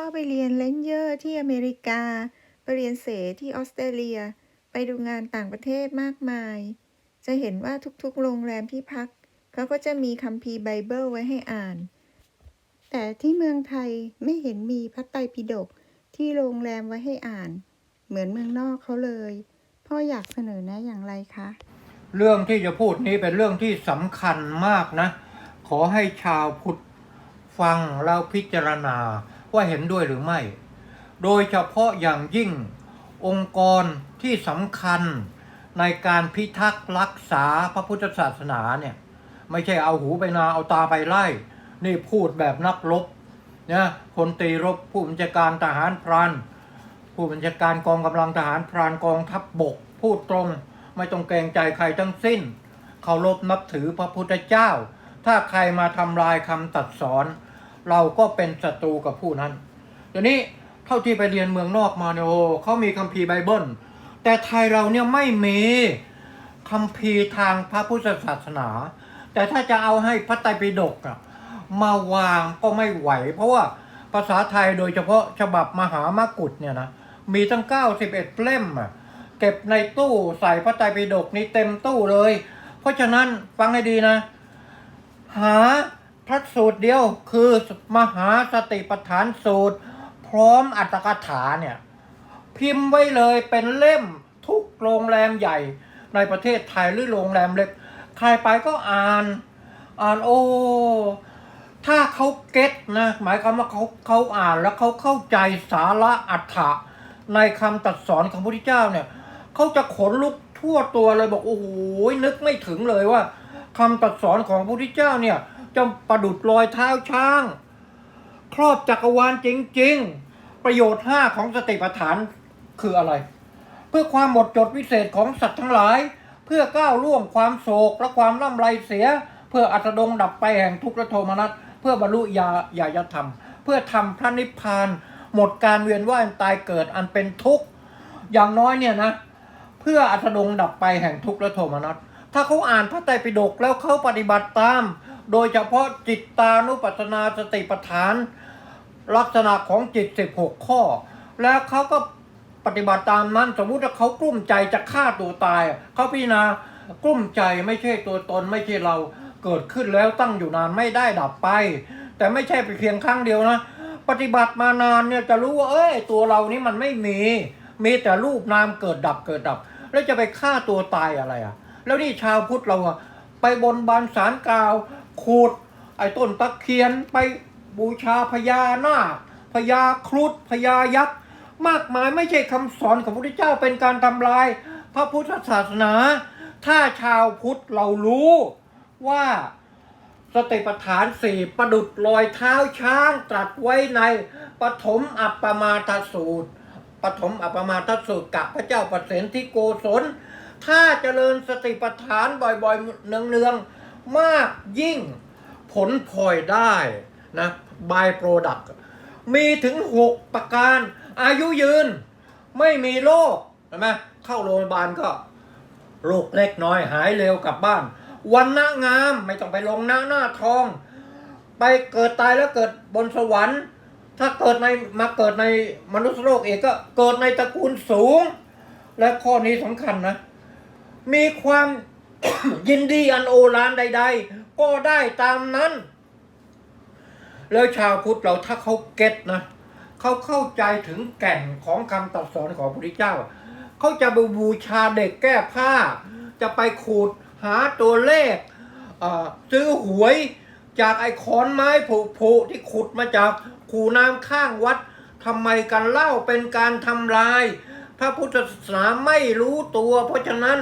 พ่อไปเรียนเลนเยอร์ที่อเมริกา ไปเรียนเสที่ออสเตรเลีย ไปดูงานต่างประเทศมากมาย จะเห็นว่าทุกๆ โรงแรมที่พัก เขาก็จะมีคัมภีร์ไบเบิลไว้ให้อ่าน แต่ที่เมืองไทยไม่เห็นมีพระไตรปิฎกที่โรงแรมไว้ให้อ่าน เหมือนเมืองนอกเขาเลย พ่ออยากเสนอแนะอย่างไรคะ เรื่องที่จะพูดนี้เป็นเรื่องที่สำคัญมากนะ ขอให้ชาวพุทธฟังแล้วพิจารณา ว่าเห็นด้วยหรือไม่ โดยเฉพาะอย่างยิ่งองค์กรที่สำคัญในการพิทักษ์รักษาพระพุทธศาสนาเนี่ยไม่ใช่เอาหูไปนาเอาตาไปไล่ นี่พูดแบบนักรบนะคนตีรบผู้บัญชาการทหารพรานผู้บัญชาการกองกำลังทหารพรานกองทัพบบก พูดตรง ไม่ต้องเกรงใจใครทั้งสิ้นเคารพนับถือพระพุทธเจ้า ถ้าใครมาทำลายคำตัดสอน เราก็เป็นศัตรูกับผู้นั้นเดี๋ยวนี้เท่าที่ไปเรียนเมืองนอกมาเนี่ยโอ้เขามีคัมภีร์ไบเบิล แต่ไทยเราเนี่ยไม่มีคัมภีร์ทางพระพุทธศาสนา แต่ถ้าจะเอาให้พระไตรปิฎกอะมาวางก็ไม่ไหว เพราะว่าภาษาไทยโดยเฉพาะฉบับมหามกุฏเนี่ยนะมีตั้ง 91 เล่มอะเก็บในตู้ใส่พระไตรปิฎกนี้เต็มตู้เลย เพราะฉะนั้นฟังให้ดีนะ หา พระสูตรเดียวคือมหาสติปัฏฐานสูตร พร้อมอัตถกถาเนี่ย พิมพ์ไว้เลยเป็นเล่มทุกโรงแรมใหญ่ในประเทศไทยหรือโรงแรมเล็ก ใครไปก็อ่าน อ่านโอ้ถ้าเขาเก็ตนะหมายความว่าเขาเขาอ่านแล้วเขาเข้าใจสาระอัฏฐะในคำตัดสอนของพระพุทธเจ้าเนี่ยเขาจะขนลุกทั่วตัวเลยบอกโอ้โหนึกไม่ถึงเลยว่าคำตัดสอนของพระพุทธเจ้าเนี่ย จะประดุดรอยเท้าช้าง ครอบจักรวาลจริง ๆ ประโยชน์5ของสติปัฏฐานคืออะไร เพื่อความหมดจดวิเศษของสัตว์ทั้งหลาย เพื่อก้าวล่วงความโศกและความล่ำไรเสีย เพื่ออัตดงดับไปแห่งทุกข์และโทมนัสเพื่อบรรลุญาญายธรรม เพื่อทำพระนิพพาน หมดการเวียนว่ายตายเกิดอันเป็นทุกข์อย่างน้อยเนี่ยนะ เพื่ออัตดงดับไปแห่งทุกข์และโทมนัสถ้าเขาอ่านพระไตรปิฎกแล้วเขาปฏิบัติตาม โดยเฉพาะจิตตานุปัสสนาสติปัฏฐาน ลักษณะของจิต 16 ข้อ แล้วเขาก็ปฏิบัติตามนั้นสมมุติว่าเขากลุ้มใจจะฆ่าตัวตาย เขาพิจารณากลุ้มใจไม่ใช่ตัวตนไม่ใช่เราเกิดขึ้นแล้วตั้งอยู่นานไม่ได้ดับไป แต่ไม่ใช่ไปเพียงครั้งเดียวนะ ปฏิบัติมานานเนี่ยจะรู้ว่าเอ้ยตัวเรานี้มันไม่มี มีแต่รูปนามเกิดดับเกิดดับ แล้วจะไปฆ่าตัวตายอะไรอะ แล้วนี่ชาวพุทธเราอะไปบนบานสารกล่าว ขูดไอ้ต้นตะเคียนไปบูชาพญานาคพญาครุฑพญายักษ์มากมายไม่ใช่คำสอนของพระพุทธเจ้าเป็นการทำลาย พระพุทธศาสนา ถ้าชาวพุทธเรารู้ว่าสติปัฏฐานสี่ประดุดรอยเท้าช้างตรัสไว้ในปฐมอัปปมาทสูตรปฐมอัปปมาทสูตรกับพระเจ้าประเสนที่โกศล ถ้าเจริญสติปัฏฐานบ่อยๆเนืองๆ มากยิ่งผลพลอยได้นะบายโปรดักมีถึง 6 ประการ อายุยืน ไม่มีโรคใช่ไหมเข้าโรงพยาบาลก็โรคเล็กน้อยหายเร็วกลับบ้าน วันหน้างามไม่ต้องไปลงหน้าหน้าทอง ไปเกิดตายแล้วเกิดบนสวรรค์ ถ้าเกิดในมาเกิดในมนุษย์โลกเอกก็เกิดในตระกูลสูง และข้อนี้สำคัญนะ มีความ ยินดีอันโอฬารใด ๆ ก็ได้ตามนั้น แล้วชาวพุทธเราถ้าเขาเก็ตนะเขาเข้าใจถึงแก่นของคำตรัสสอนของพระพุทธเจ้า เขาจะไปบูชาเด็กแก้ผ้า จะไปขูดหาตัวเลขเอ่อซื้อหวยจากไอ้ขอนไม้ผุๆที่ขุดมาจากคูน้ำข้างวัดทำไมกันเล่าเป็นการทำลาย พระพุทธศาสนาไม่รู้ตัว เพราะฉะนั้น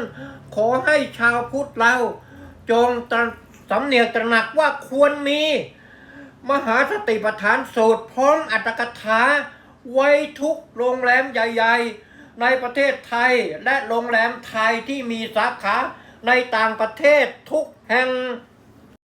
ขอให้ชาวพุทธเรา จงตระสำเนียกตระหนักว่าควรมี มหาสติปัฏฐานสูตรพร้อมอัตถกถา ไว้ทุกโรงแรมใหญ่ ๆ ในประเทศไทยและโรงแรมไทยที่มีสาขาในต่างประเทศทุกแห่ง